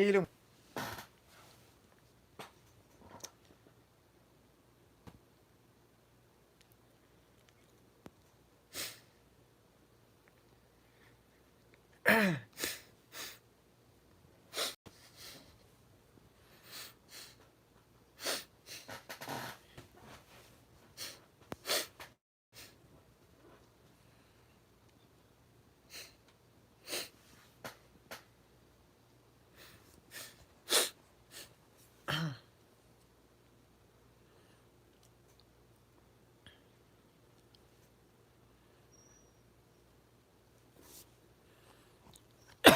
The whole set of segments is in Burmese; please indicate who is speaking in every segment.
Speaker 1: အေး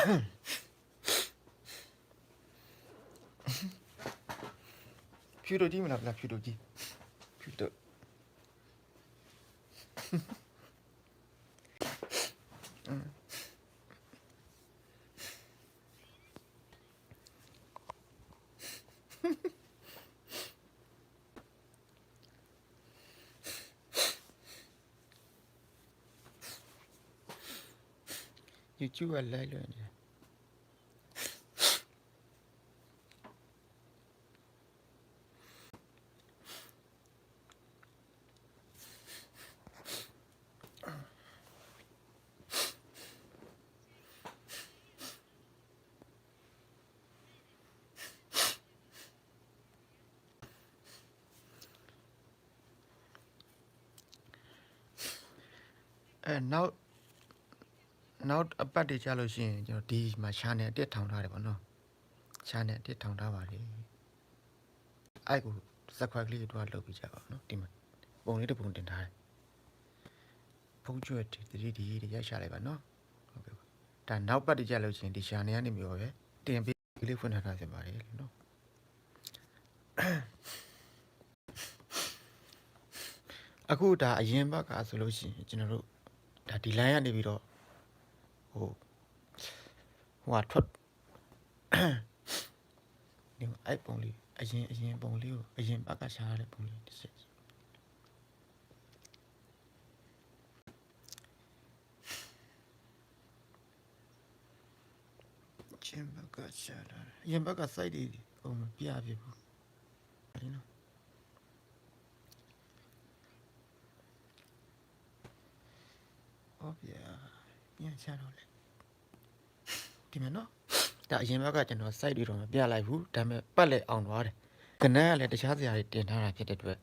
Speaker 1: လို့ဖြူတို့ကြီးမလားဗျာဖြူတို့ကြီးဖြူတို့ယူကျူကလိုက်လွယ်နေတယ် အဲနောက်နောက်အပတ်တွေကြာလို့ရှိရင်ကျွန်တော်ဒီမှာရှာနေအတစ်ထောင်ထားတယ်ပေါ့နော်ရှာနေအတစ်ထောင်ထားပါတယ်အဲ့ကိုစက်ခွက်ကလေးတို့ကလုပ်ပြီးကြပါဦးနော်ဒီမှာပုံလေးတစ်ပုံတင်ထားတယ်ဖုန်းကျွတ်ဒီတတိဒီတွေရိုက်ရှာလိုက်ပါနော်ဟုတ်ကဲ့ပါဒါနောက်ပတ်တွေကြာလို့ရှိရင်ဒီရှာနေကနေမျိုးပဲတင်ပေးကလေးဖွင့်ထားတာဖြစ်ပါတယ်လို့နော်အခုဒါအရင်ဘက်ကဆိုလို့ရှိရင်ကျွန်တော်တို့ ဒါဒီ line ကနေပြီးတော့ဟိုဟိုဟာထွက်ဒီအဲ့ပုံလေးအရင်အရင်ပုံလေးကိုအရင်ဘက်ကရှာရတဲ့ပုံလေးတစ်ချက်ချင်းဘက်ကရှာလာတယ်အရင်ဘက်က site တွေပုံမပြပြဘူးဒီနော် ဟောဗျာပြန်ချတော့လေဒီမှာနော်ဒါအရင်ဘက်ကကျွန်တော် site တွေတော့မပြလိုက်ဘူးဒါပေမဲ့ပတ်လက်အောင်သွားတယ်ကနန်းကလည်းတခြားစရာတွေတင်ထားတာဖြစ်တဲ့အတွက်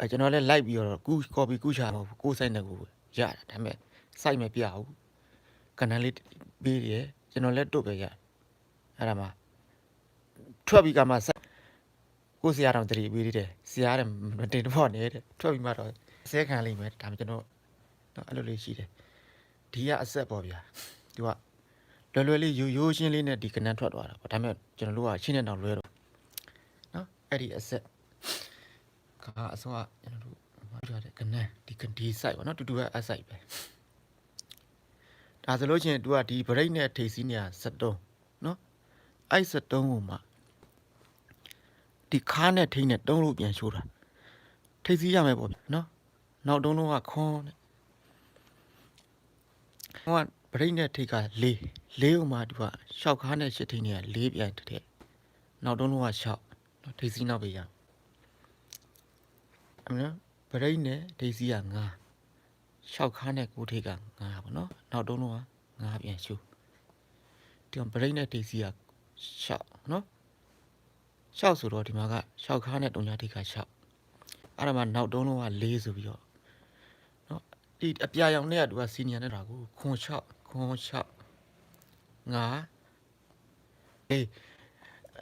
Speaker 1: အဲကျွန်တော်လည်းလိုက်ပြီးတော့ကူ copy ကူချမဟုတ်ဘူးကိုယ် site နဲ့ကိုရတာဒါပေမဲ့ site မပြဘူးကနန်းလေးပေးတယ်ကျွန်တော်လည်းတွတ်ပဲရအဲ့ဒါမှထွက်ပြီးကမှ site ကိုယ်ဆရာတော်တတိပေးသေးတယ်ဆရာတဲ့မတင်တော့နေတဲ့ထွက်ပြီးမှတော့ဆဲခံလိမ့်မယ်ဒါမှကျွန်တော် နော်အဲ့လိုလေးရှိတယ်ဒီကအဆက်ပေါ့ဗျာသူကလွယ်လွယ်လေးရိုးရိုးရှင်းလေးနဲ့ဒီကနန်းထွက်သွားတာပေါ့ဒါပေမဲ့ကျွန်တော်တို့ကရှင်းတဲ့နောက်လွဲတော့နော်အဲ့ဒီအဆက်ကအစောကကျွန်တော်တို့မပြတဲ့ကနန်းဒီကဒီ site ပေါ့နော်တူတူကအ site ပဲဒါဆိုလို့ချင်းသူကဒီ break နဲ့ထိပ်စီးနေရ73နော်အဲ့73ကိုမှဒီခါနဲ့ထိန်းနဲ့တုံးလို့ပြန်ရှိုးတာထိပ်စီးရမယ်ပေါ့ဗျာနော်နောက်တုံးတော့ကခွန်းတဲ့ ဟိုကဗရိတ်နဲ့ထိတ်က၄၄ဥမာသူကရှောက်ခါနဲ့ရှစ်ထိန်နဲ့၄ပြန်တဲ့နောက်တုံးလုံးကရှောက်နော်ထိတ်စီးနောက်ပေးရအမနော်ဗရိတ်နဲ့ထိတ်စီးက9ရှောက်ခါနဲ့ကိုထိတ်က9ပေါ့နော်နောက်တုံးလုံးက9ပြန်ရှုဒီကဗရိတ်နဲ့ထိတ်စီးကရှောက်နော်ရှောက်ဆိုတော့ဒီမှာကရှောက်ခါနဲ့တုံညာထိတ်ကရှောက်အဲ့ဒါမှနောက်တုံးလုံးက၄ဆိုပြီးတော့ ဒီအပြာရောင်နဲ့ကသူကစီနီယာနဲ့တာကိုခွန်6ခွန်6ငါအေး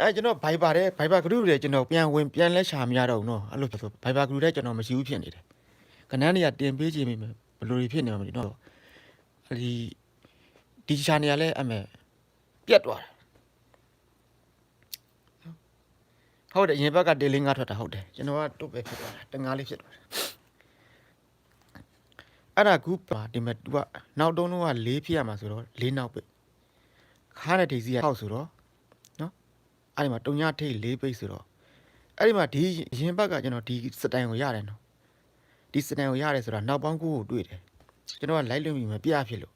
Speaker 1: အဲကျွန်တော်ဘိုင်ပါတဲ့ဘိုင်ပါဂရုတွေကျွန်တော်ပြန်ဝင်ပြန်လဲရှာမရတော့ဘူးနော်အဲ့လိုဆိုဘိုင်ပါဂရုတဲ့ကျွန်တော်မရှိဘူးဖြစ်နေတယ်ကနန်းတွေကတင်ပေးခြင်းမိမယ်ဘယ်လိုတွေဖြစ်နေမှာမသိတော့ဒီဒီရှာနေရလဲအမေပြတ်သွားတယ်ဟုတ်တယ်အရင်ဘက်ကတေလင်းငါထွက်တာဟုတ်တယ်ကျွန်တော်ကတုတ်ပဲဖြစ်သွားတာတငါးလေးဖြစ်သွားတာ အဲ့ဒါကူပါဒီမဲ့ तू ကနောက်တုံးလုံးက၄ဖြစ်ရမှာဆိုတော့၄နောက်ပိတ်ခါတဲ့ဒိစီက6ဆိုတော့နော်အဲ့ဒီမှာတုံညထိတ်၄ပိတ်ဆိုတော့အဲ့ဒီမှာဒီရင်ဘက်ကကျွန်တော်ဒီစတိုင်ကိုရတယ်နော်ဒီစတိုင်ကိုရတယ်ဆိုတာနောက်ပေါင်းကူကိုတွေ့တယ်ကျွန်တော်ကလိုက်လို့မပြဖြစ်လို့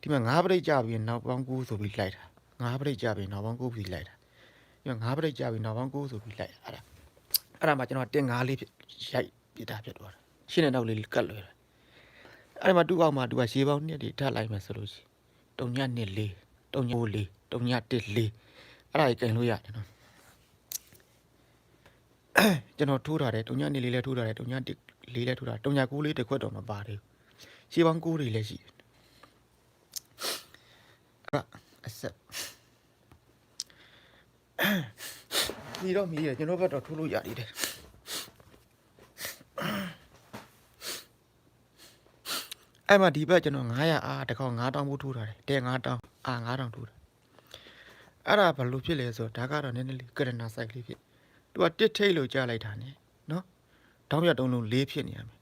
Speaker 1: ဒီမှာ၅ပိတ်ကြပြီးနောက်ပေါင်းကူဆိုပြီးလိုက်တာငါးပရိတ်ကြပြီနောက်ပေါင်း9ပြီးလိုက်တာပြီးတော့ငါးပရိတ်ကြပြီနောက်ပေါင်း9ဆိုပြီးလိုက်တာအဲ့ဒါအဲ့ဒါမှကျွန်တော်တင်ငါးလေးဖြစ်ရိုက်ပြတာဖြစ်သွားတာရှင်းတဲ့နောက်လေးကတ်လွယ်တယ် အဲ့ဒါမှတူအောင်မှတူကရှေးပေါင်းနှစ်တွေထပ်လိုက်မယ်ဆိုလို့ရှိရင်တုံညနှစ်လေးတုံညိုးလေးတုံညတစ်လေးအဲ့ဒါကြီးကင်လို့ရတယ်နော်ကျွန်တော်ထိုးထားတယ်တုံညနေလေးလည်းထိုးထားတယ်တုံညတစ်လေးလည်းထိုးထားတယ်တုံညကူးလေးတစ်ခွက်တော့မပါသေးဘူးရှေးပေါင်းကူးတွေလည်းရှိတယ်အဲ့ဒါအဆက်ဒီတော့မီးရကျွန်တော်ဘက်တော့ထိုးလို့ရသေးတယ် အဲ့မှာဒီဘက်ကျွန်တော်900အားတစ်ခေါက်9000ဘူးထိုးထားတယ်တဲ9000အာ9000ထိုးတယ်အဲ့ဒါဘာလို့ဖြစ်လဲဆိုတော့ဒါကတော့နည်းနည်းလေးကရနာဆိုင်ကလေးဖြစ်သူကတစ်ထိတ်လို့ကြားလိုက်တာ ਨੇ နော်တောင်းပြတုံးလုံး၄ဖြစ်နေရမယ်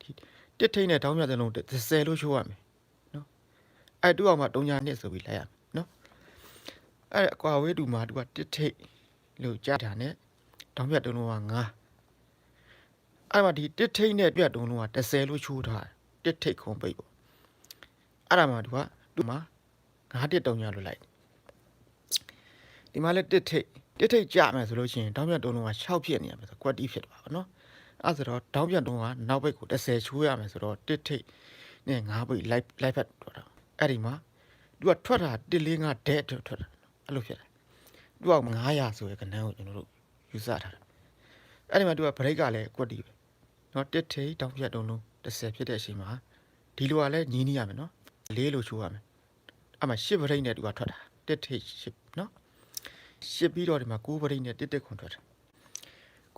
Speaker 1: ဒီတစ်ထိတ်နဲ့တောင်းပြတုံးလုံး30လို့ရှိုးရမယ်နော်အဲ့တူအောင်မှတုံညာနှစ်ဆိုပြီးလိုက်ရမယ်နော်အဲ့အကွာဝေးတူမှာသူကတစ်ထိတ်လို့ကြားတာ ਨੇ တောင်းပြတုံးလုံးက9အဲ့မှာဒီတစ်ထိတ်နဲ့ပြတုံးလုံးက30လို့ချိုးထားတယ် တစ်ထိတ်ခုံပိတ်ပေါ့အဲ့ဒါမှသူကသူ့မှာ9တစ်တုံညာလို့လိုက်ဒီမှာလည်းတစ်ထိတ်တစ်ထိတ်ကြမယ်ဆိုလို့ရှိရင်တောင်းပြတုံးလုံးက6ဖြစ်နေရမယ်ဆိုကွက်တီဖြစ်သွားပါတော့အဲ့ဆိုတော့တောင်းပြတုံးကနောက်ဘက်ကို30ချိုးရမယ်ဆိုတော့တစ်ထိတ်နဲ့9ဘိတ်လိုက်လိုက်ဖက်ထွက်တာအဲ့ဒီမှာသူကထွက်တာ145ဒဲထွက်ထွက်တာအဲ့လိုဖြစ်တယ်သူက900ဆိုရယ်ကနန်းကိုကျွန်တော်တို့ယူဆထားတယ်အဲ့ဒီမှာသူကဘရိတ်ကလည်းကွက်တီပဲနော်တစ်ထိတ်တောင်းပြတုံးလုံး 30ဖြစ်တဲ့အချိန်မှာဒီလိုကလည်းညီးနေရမယ်နော်လေးလိုချိုးရမယ်အဲ့မှာ10ဘရိတ်နဲ့သူကထွက်တာတစ်ထိတ်10နော်ရှစ်ပြီးတော့ဒီမှာ9ပရိတ်နဲ့တစ်တစ်ခွန်ထွက်တာ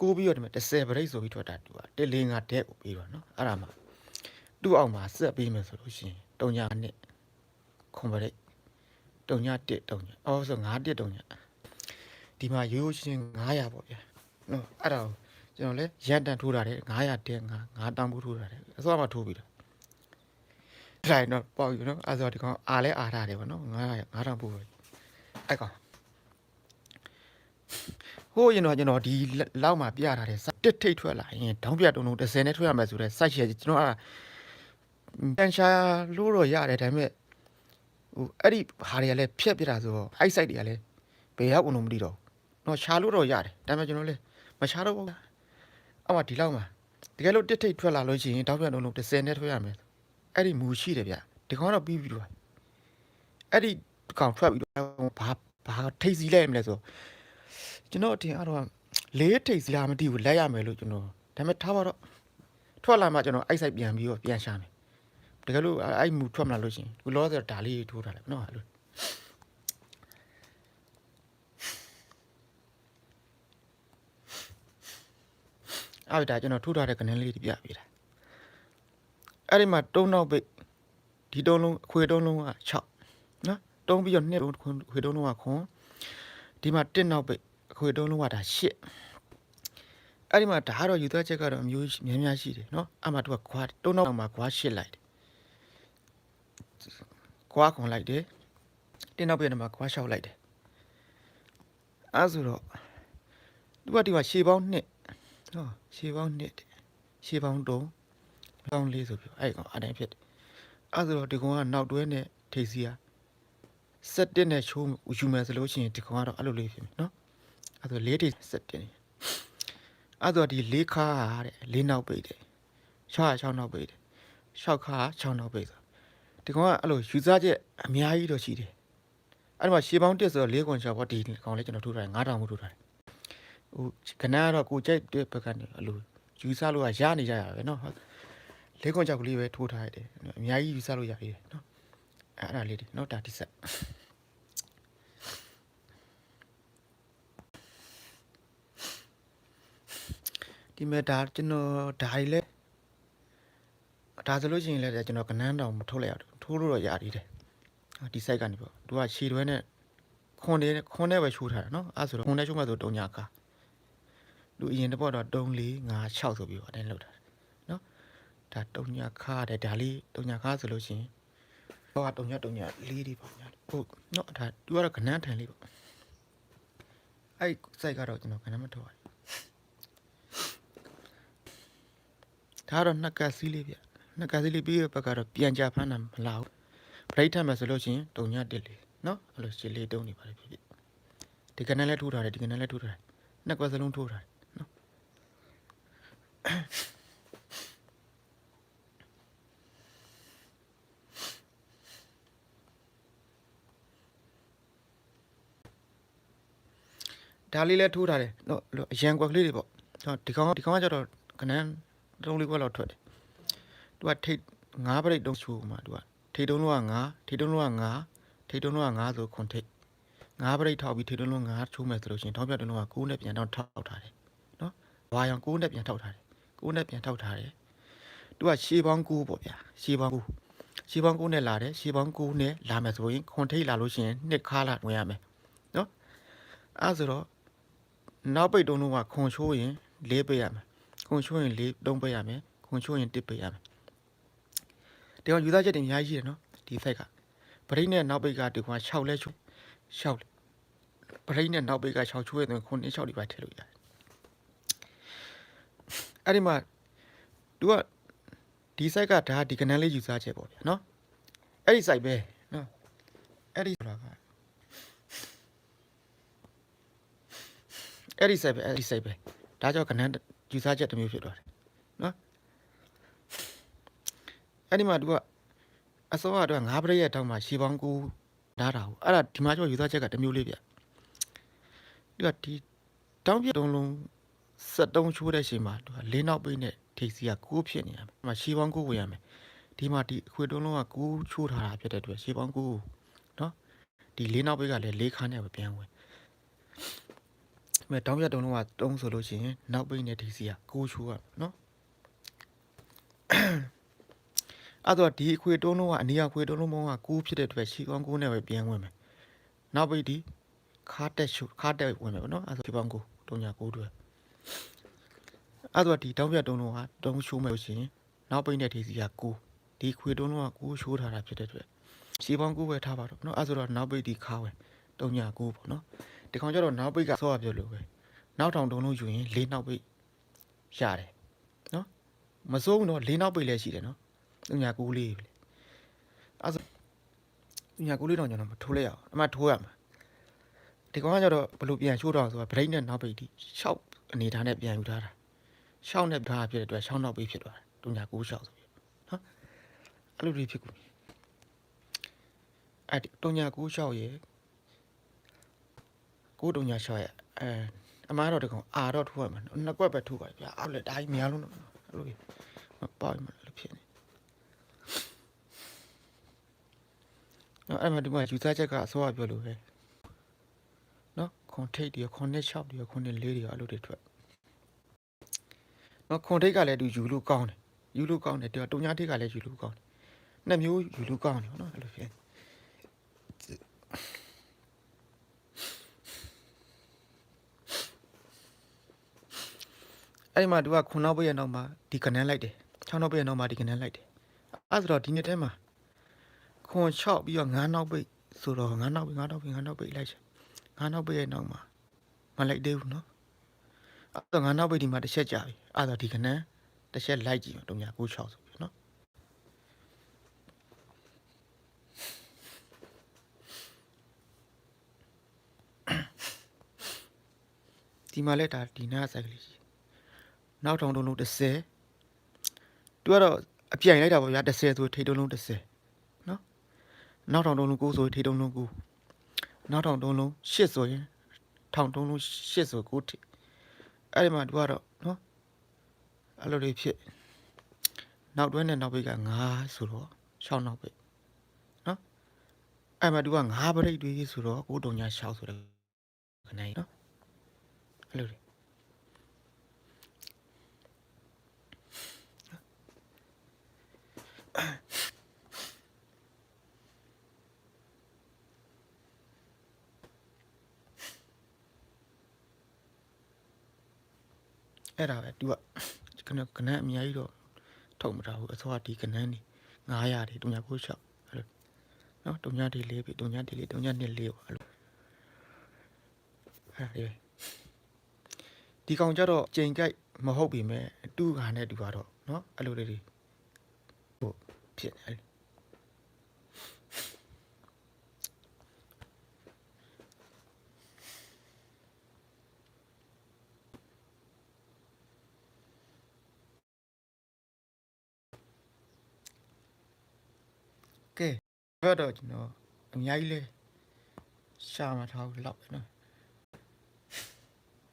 Speaker 1: 9ပြီးတော့ဒီမှာ30ပရိတ်ဆိုပြီးထွက်တာတူတာ1 4 5တဲ့ကိုပြီးတော့နော်အဲ့ဒါမှသူ့အောင်မှာဆက်ပြီးမယ်ဆိုလို့ရှိရင်တုံညာနဲ့ခွန်ပရိတ်တုံညာ1တုံညာအော်ဆို9 1တုံညာဒီမှာရိုးရိုးရှင်း900ပေါ့ဗျာနော်အဲ့ဒါကို ကျွန်တော်လဲရန်တန်ထိုးတာတယ်900တဲ့9 9တောင်ဘူးထိုးတာတယ်အစောမှထိုးပြီးတော့အဲ့ဒါတော့ပေါ့ယူနော်အဲ့ဆိုဒီကောင်အားလဲအားထားတယ်ပေါ့နော်900 9တောင်ဘူးအဲ့ကောင်ဟိုးရင်တော့ကျွန်တော်ဒီလောက်မှာပြထားတဲ့တစ်ထိတ်ထွက်လာရင်တောင်းပြတုံတုံ30နဲ့ထွက်ရမယ်ဆိုတော့စိုက်ချယ်ကျွန်တော်အဲ့ဒါတန်ရှာလို့တော့ရတယ်ဒါပေမဲ့ဟိုအဲ့ဒီဟာတွေကလည်းဖြက်ပြတာဆိုတော့အဲ့ site တွေကလည်းဘယ်ရောက်အောင်လို့မသိတော့ဘူးတော့ရှာလို့တော့ရတယ်ဒါပေမဲ့ကျွန်တော်လည်းမရှာတော့ဘူး အောက်မှာဒီလောက်မှာတကယ်လို့တစ်ထိတ်ထွက်လာလို့ရှိရင်တောင်းပြတုံတုံ30နဲ့ထွက်ရမယ်အဲ့ဒီမူရှိတယ်ဗျဒီကောင်တော့ပြီးပြီတော့အဲ့ဒီကောင်ထွက်ပြီးတော့ဘာဘာထိတ်စီလိုက်ရမလဲဆိုတော့ကျွန်တော်အထင်အဲ့တော့လေးထိတ်စီလားမသိဘူးလက်ရမယ်လို့ကျွန်တော်ဒါပေမဲ့ထားပါတော့ထွက်လာမှကျွန်တော်အိုက်ဆိုင်ပြန်ပြီးတော့ပြန်ရှာမယ်တကယ်လို့အဲ့အဲ့မူထွက်မလာလို့ရှရင်ဒီလောဆယ်ဒါလေးထိုးထားလိုက်နော်အဲ့လို အဲ့ဒါကျွန်တော်ထုတ်ထားတဲ့ကနေလေးတွေပြပေးတာအဲ့ဒီမှာတုံးနောက်ပိတ်ဒီတုံးလုံးအခွေတုံးလုံးက6နော်တုံးပြီးတော့နှစ်လုံးခွေတုံးလုံးကခွန်ဒီမှာတစ်နောက်ပိတ်အခွေတုံးလုံးကဒါ8အဲ့ဒီမှာဒါကတော့ယူသားချက်ကတော့အမျိုးများများရှိတယ်နော်အမှသူကခွာတုံးနောက်မှာခွာ8လိုက်တယ်ခွာခွန်လိုက်တယ်တင်းနောက်ပြန်မှာခွာလျှောက်လိုက်တယ်အဲဆိုတော့သူကဒီမှာရှေးပေါင်းနှစ် ဆိုတော့ရှေးပေါင်းနှစ်ရှေးပေါင်းတော့ပေါင်းလေးဆိုပြီးအဲ့ကောင်အတိုင်းဖြစ်တယ်အဲ့ဆိုတော့ဒီကောင်ကနောက်တွဲနဲ့ထိပ်စီက17နဲ့ချိုးယူမယ်ဆိုလို့ရှိရင်ဒီကောင်ကတော့အဲ့လိုလေးဖြစ်မယ်နော်အဲ့ဆို၄ထိပ်17အဲ့တော့ဒီ၄ခါတဲ့၄နောက်ပိတ်တယ်6 6နောက်ပိတ်တယ်6ခါ6နောက်ပိတ်ဆိုဒီကောင်ကအဲ့လိုယူစားချက်အများကြီးတော့ရှိတယ်အဲ့ဒီမှာရှေးပေါင်း1ဆိုတော့၄ခွန်6ပေါ့ဒီကောင်လေးကျွန်တော်ထူထားတယ်9000မို့ထူထားတယ် ဟိုခဏကတော့ကိုကြိုက်တဲ့ဘက်ကနေအဲ့လိုယူစားလို့ကရနေကြရပဲเนาะ၄ခွန်6ကလေးပဲထိုးထားရတယ်အများကြီးယူစားလို့ရပြီเนาะအဲ့ဒါလေးဒီเนาะဒါဒီဆက် ဒီမဲ့ဒါကျွန်တော်ဒါကြီးလဲဒါဆိုလို့ရှိရင်လည်းကျွန်တော်ကနန်းတောင်မထုတ်လိုက်ရဘူးထိုးလို့တော့ရသေးတယ်ဒီ site ကနေပေါ့သူကခြေတွဲနဲ့ခွန်နေခွန်နဲ့ပဲချိုးထားတာเนาะအဲဆိုတော့ခွန်နဲ့ချိုးမှဆိုတုံညာကား လူအရင်တစ်ပေါ့တော့3 4 5 6ဆိုပြီးတော့အတိုင်းလောက်တာเนาะဒါတုံညာခါတဲ့ဒါလေးတုံညာခါဆိုလို့ရှိရင်တော့တုံညာတုံညာလေးတွေပေါ့ညာဟုတ်เนาะဒါသူကတော့ကနန်းထန်လေးပေါ့အဲ့ site ကတော့ကျွန်တော်ကနန်းမထုတ်ရဘူး ဒါကတော့နှစ်ကတ်စီးလေးဗျနှစ်ကတ်စီးလေးပြီးရဘက်ကတော့ပြန်ကြဖမ်းတာမလာဘူးပရိတ်ထက်မှာဆိုလို့ရှိရင်တုံညတက်လေး နော်အဲ့လိုရှစ်လေးတုံးနေပါတယ်ဖြစ်ဖြစ်ဒီကနန်းလည်းထိုးထားတယ်ဒီကနန်းလည်းထိုးထားတယ်နှစ်ကွက်စလုံးထိုးထားတယ်နော် ဒါလေးလည်းထိုးထားတယ်နော်အဲ့လိုအရန်ကွက်ကလေးတွေပေါ့နော်ဒီကောင်ကဒီကောင်ကကျတော့ကနန်းတုံးလေးကွက်လောက်ထွက်တယ်သူကထိတ်ငါးပရိတ်တုံးချိုးမှာသူကထိတ်တုံးလုံးကငါးထိတ်တုံးလုံးကငါးထိတ်တုံးလုံးကငါးဆိုခွန်ထိတ်ငါးပရိတ်ထောက်ပြီးထိတ်တုံးလုံးငါးချိုးမယ်ဆိုလို့ရှိရင်ထောက်ပြတုံးလုံးကကိုးနဲ့ပြန်တော့ထောက်ထားတယ်နော်ဝါရောင်ကိုးနဲ့ပြန်ထောက်ထားတယ် ကိုးနဲ့ပြန်ထောက်ထားတယ်သူကရှေးပေါင်းကိုးပေါ့ဗျာရှေးပေါင်းကိုးရှေးပေါင်းကိုးနဲ့လာတယ်ရှေးပေါင်းကိုးနဲ့လာမယ်ဆိုရင်ခွန်ထိတ်လာလို့ရှိရင်နှစ်ခါလာဝင်ရမယ်နော်အဲဆိုတော့နောက်ပိတ်တုံးလုံးကခွန်ချိုးရင်၄ပိတ်ရမယ်ခွန်ချိုးရင်၄တုံးပိတ်ရမယ်ခွန်ချိုးရင်၁ပိတ်ရမယ်ဒီကောင်ယူသားချက်တွေအများကြီးရှိတယ်နော်ဒီ site ကပရိတ်နဲ့နောက်ပိတ်ကဒီကောင်6လဲချိုး6လဲပရိတ်နဲ့နောက်ပိတ်က6ချိုးရင်ခွန်နဲ့6ဒီပါထည့်လို့ရတယ် အဲ့ဒီမှာ तू ကဒီ site ကဒါဒီကနန်းလေးယူသားချက်ပေါ့ဗျာနော်အဲ့ဒီ site ပဲနော်အဲ့ဒီဆိုတာကအဲ့ဒီ site ပဲအဲ့ဒီ site ပဲဒါကြောင့်ကနန်းယူဆချက်တစ်မျိုးဖြစ်သွားတယ်နော်အဲ့ဒီမှာ तू ကအစောကတော့ငါးပရိရဲ့တောက်မှာရှီပေါင်းကူဓာတာဟုတ်အဲ့ဒါဒီမှာကျော်ယူဆချက်ကတစ်မျိုးလေးဗျသူကဒီတောင်းပြတုံးလုံး 73ချိုးတဲ့ချိန်မှာ तू ကလေးနောက်ပိတ်နဲ့ထိပ်စီက9ဖြစ်နေရမယ်။ဒီမှာရှီပေါင်း9ဝင်ရမယ်။ဒီမှာဒီအခွေတုံးလုံးက9ချိုးထားတာဖြစ်တဲ့အတွက်ရှီပေါင်း9နော်ဒီလေးနောက်ပိတ်ကလည်းလေးခါနဲ့ပဲပြန်ဝင်။မဲ့တောင်းပြတုံးလုံးက3ဆိုလို့ရှိရင်နောက်ပိတ်နဲ့ထိပ်စီက9ချိုးရမယ်နော်။အဲ့တော့ဒီအခွေတုံးလုံးကအနီးအခွေတုံးလုံးပေါင်းက9ဖြစ်တဲ့အတွက်ရှီပေါင်း9နဲ့ပဲပြန်ဝင်မယ်။နောက်ပိတ်ဒီခါတက်ချိုးခါတက်ဝင်မယ်ပေါ့နော်။အဲ့ဒါရှီပေါင်း9 3ညာ9တွေ အဲ့တော့ဒီတောင်းပြတုံးလုံးကတုံးရှိုးမယ်လို့ရှိရင်နောက်ပိတ်တဲ့ဒီစီက9ဒီခွေတုံးလုံးက9ရှိုးထားတာဖြစ်တဲ့အတွက်ရှေးပေါင်း9ပဲထားပါတော့เนาะအဲ့ဆိုတော့နောက်ပိတ်ဒီခါဝယ်တုံးညာ9ပေါ့เนาะဒီကောင်ကျတော့နောက်ပိတ်ကဆော့ရပြလို့ပဲနောက်ထောင်တုံးလုံးယူရင်၄နောက်ပိတ်ရတယ်เนาะမစိုးဘူးเนาะ၄နောက်ပိတ်လည်းရှိတယ်เนาะတုံးညာ9လေးပဲအဲ့ဆိုတုံးညာ9လေးတော့ကျွန်တော်မထိုးလိုက်ရအောင်အမှထိုးရမှာဒီကောင်ကကျတော့ဘလို့ပြန်ရှိုးတော့ဆိုတာဗရိတ်နဲ့နောက်ပိတ်ဒီ6 အနေထားနဲ့ပြန်ယူထားတာရှောင်းနဲ့ထားဖြစ်တဲ့အတွက်ရှောင်းနောက်ပေးဖြစ်သွားတယ်။တုံညာ9ရှောက်ဆိုပြီးနော်အဲ့လိုတွေဖြစ်ကုန်ပြီ။အဲ့ဒီတုံညာ9ရှောက်ရဲ့9တုံညာရှောက်ရဲ့အဲအမားတော့တကောင်အာတော့ထိုးရမှာနှစ်ကွက်ပဲထိုးပါဗျာအဲ့လေတိုင်းများလုံးတော့အဲ့လိုကြီးမပေါ့မှလည်းဖြစ်နေနော်အဲ့မှာဒီမှာယူဆချက်ကအစိုးရပြောလို့ပဲနော် ခွန်ထိတ်တွေခွန်နဲ့6တွေခွန်နဲ့4တွေအဲ့လိုတွေထွက်နော်ခွန်ထိတ်ကလည်းသူယူလို့ကောင်းတယ်ယူလို့ကောင်းတယ်တုံညာထိတ်ကလည်းယူလို့ကောင်းတယ်နှစ်မျိုးယူလို့ကောင်းတယ်နော်အဲ့လိုဖြစ်အဲ့ဒီမှာသူကခွန်နောက်ပိတ်ရနောက်မှာဒီကနန်းလိုက်တယ်6နောက်ပိတ်ရနောက်မှာဒီကနန်းလိုက်တယ်အဲ့ဆိုတော့ဒီနှစ်ထဲမှာခွန်6ပြီးတော့9နောက်ပိတ်ဆိုတော့9နောက်ပိတ်9နောက်ပိတ်9နောက်ပိတ်လိုက်ချင် 9နောက်ပိတ်ရဲ့နောက်မှာမလိုက်သေးဘူးနော်အဲ့တော့ငါနောက်ပိတ်ဒီမှာတစ်ချက်ကြာပြီအဲ့တော့ဒီကနန်းတစ်ချက်လိုက်ကြည့်တော့ညာ96ဆိုပြီနော်ဒီမှာလက်ဒါဒီနားဆိုင်ကလေးရှိနောက်ထောင်တုံးလုံး30သူကတော့အပြိုင်လိုက်တာပေါ့ဗျာ30ဆိုထိတ်တုံးလုံး30နော်နောက်ထောင်တုံးလုံး9ဆိုထိတ်တုံးလုံး9 နောက်ထောင်တုံးလုံး8ဆိုရင်ထောင်တုံးလုံး8ဆို9ထိအဲ့ဒီမှာသူကတော့နော်အဲ့လိုတွေဖြစ်နောက်တွဲနဲ့နောက်ပိတ်က9ဆိုတော့6နောက်ပိတ်နော်အဲ့မှာသူက9ပရိတ်တွေဆိုတော့9တုံညာ6ဆိုတော့ခဏကြီးနော်အဲ့လိုတွေအဲ့ ဒါပဲသူကခဏခဏအများကြီးတော့ထုတ်မထားဘူးအစောကဒီကနန်းနေ900တွေတုံညာ96အဲ့လိုနော်တုံညာဒီလေးပြီတုံညာဒီလေးတုံညာနှစ်လေးပေါ့အဲ့လိုအဲ့ဒါလေးပဲဒီကောင်ကြတော့ချိန်ကြိုက်မဟုတ်ပြီမဲ့တူခါနဲ့တူကတော့နော်အဲ့လိုလေးတွေဟိုဖြစ်နေအဲ့လို ဘက်တော့ကျွန်တော်အများကြီးလဲရှာမထားဘူးလောက်ပဲနော်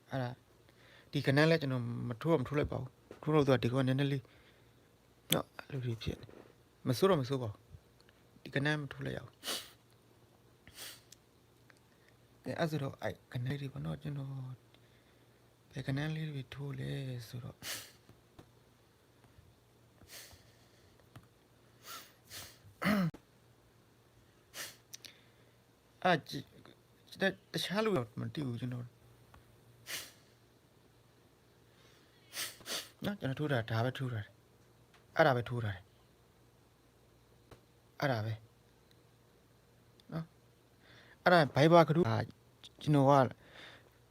Speaker 1: အဲ့ဒါဒီကနန်းလဲကျွန်တော်မထိုးတော့မထိုးလိုက်ပါဘူးထိုးလို့တော့ဒီကောနည်းနည်းလေးနော်အဲ့လိုတွေဖြစ်နေမစိုးတော့မစိုးပါဘူးဒီကနန်းမထိုးလိုက်ရအောင်ကဲအဲ့ဆိုတော့အဲ့ကနန်းလေးပေါ့နော်ကျွန်တော်ဘယ်ကနန်းလေးတွေထိုးလဲဆိုတော့ အာကြည့်တတခြားလို့တော့မသိဘူးကျွန်တော်နော်ကျွန်တော်ထိုးတာဒါပဲထိုးတာတယ်အဲ့ဒါပဲထိုးတာတယ်အဲ့ဒါပဲနော်အဲ့ဒါဘိုင်ဘာကလူအာကျွန်တော်က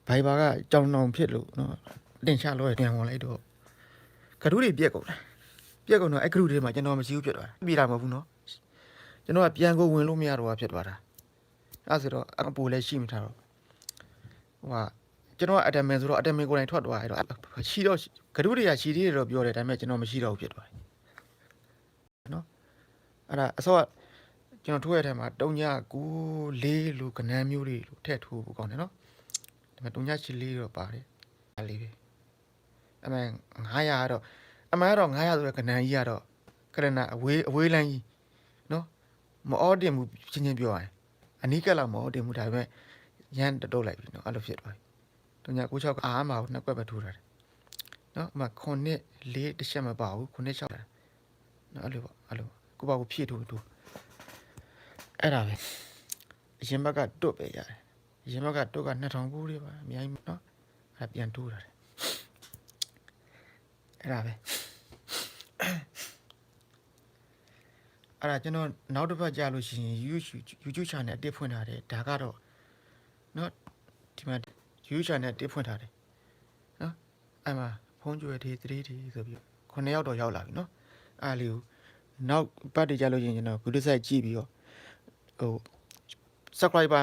Speaker 1: ဘိုင်ဘာကကြောင်တောင်ဖြစ်လို့နော်တင်ချလို့တင်ဝင်လိုက်တော့ကလူတွေပြက်ကုန်တယ်ပြက်ကုန်တော့အဲ့ကလူတွေမှာကျွန်တော်မရှိဘူးဖြစ်သွားတာပြေးတာမဟုတ်ဘူးနော် ကျွန်တော်ကပြန်ကိုဝင်လို့မရတော့ဖြစ်သွားတာအဲ့ဆိုတော့အပူလည်းရှိမထားတော့ဟိုကကျွန်တော်ကအတမင်ဆိုတော့အတမင်ကိုယ်တိုင်ထွက်သွားရတော့ရှိတော့ဂရုတွေကရှိသေးတယ်တော့ပြောတယ်ဒါပေမဲ့ကျွန်တော်မရှိတော့ဘူးဖြစ်သွားတယ်နော်အဲ့ဒါအစောကကျွန်တော်ထိုးရတဲ့မှာတုံည9 4လူကနန်းမျိုးတွေလို့ထည့်ထိုးဖို့ကောင်းတယ်နော်ဒါပေမဲ့တုံညရှိ4တော့ပါတယ်အဲ့လေးပဲအမှန်900ကတော့အမှန်ကတော့900ဆိုတဲ့ကနန်းကြီးကတော့ကရဏအဝေးအဝေးလမ်းကြီးနော် မအော်တင်ဘူးချင်းချင်းပြောရရင်အနီးကပ်လောက်မဟုတ်တင်မှုဒါပေမဲ့ရန်တတုတ်လိုက်ပြီနော်အဲ့လိုဖြစ်သွားပြီ။တုံညာ96အားမအောင်နှစ်ကွက်ပဲထိုးထားတယ်။နော်အမှခုနှစ်လေးတစ်ချက်မပါဘူးခုနှစ်6တာ။နော်အဲ့လိုပေါ့အဲ့လိုကိုပါကိုဖြည့်ထိုးထိုးအဲ့ဒါပဲအရင်ဘက်ကတွတ်ပဲရတယ်။အရင်ဘက်ကတွတ်က2000ဘူးလေးပါအများကြီးနော်အဲ့ဒါပြန်ထိုးထားတယ်။အဲ့ဒါပဲ အဲ့ဒါကျွန်တော်နောက်တစ်ပတ်ကြာလို့ရှိရင် YouTube YouTube channel အတစ်ဖွင့်ထားတယ်ဒါကတော့နော်ဒီမှာ YouTube channel အတစ်ဖွင့်ထားတယ်နော်အဲ့မှာဖုန်းကြွယ်သေးသေးသေးဆိုပြီးခုနှစ်ယောက်တော့ရောက်လာပြီနော်အဲ့လေးကိုနောက်ပတ်တွေကြာလို့ရှိရင်ကျွန်တော် video site ကြည့်ပြီးတော့ဟို subscriber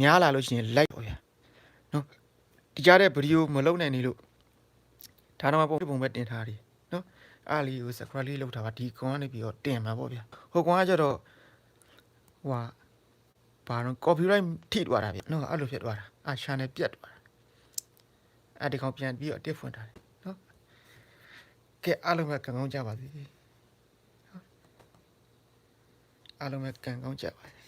Speaker 1: များလာလို့ရှိရင် like ပေါ့ဗျာနော်ဒီကြားတဲ့ video မလုပ်နိုင်နေလို့ဒါတော့ပုံပုံပဲတင်ထားတယ်နော် အားလေးကို subscribe လေးလုပ်ထားပါဒီကွန်ကနေပြီးတော့တင်မှာပေါ့ဗျာဟိုကွန်ကကျတော့ဟိုဟာဘာတော့ copyright ထိသွားတာဗျနော်အဲ့လိုဖြစ်သွားတာအာ channel ပြတ်သွားတာအဲ့ဒီကောင်ပြန်ပြီးတော့တစ်ဖွင့်ထားတယ်နော်ကဲအားလုံးပဲကံကောင်းကြပါစေနော်အားလုံးပဲကံကောင်းကြပါစေ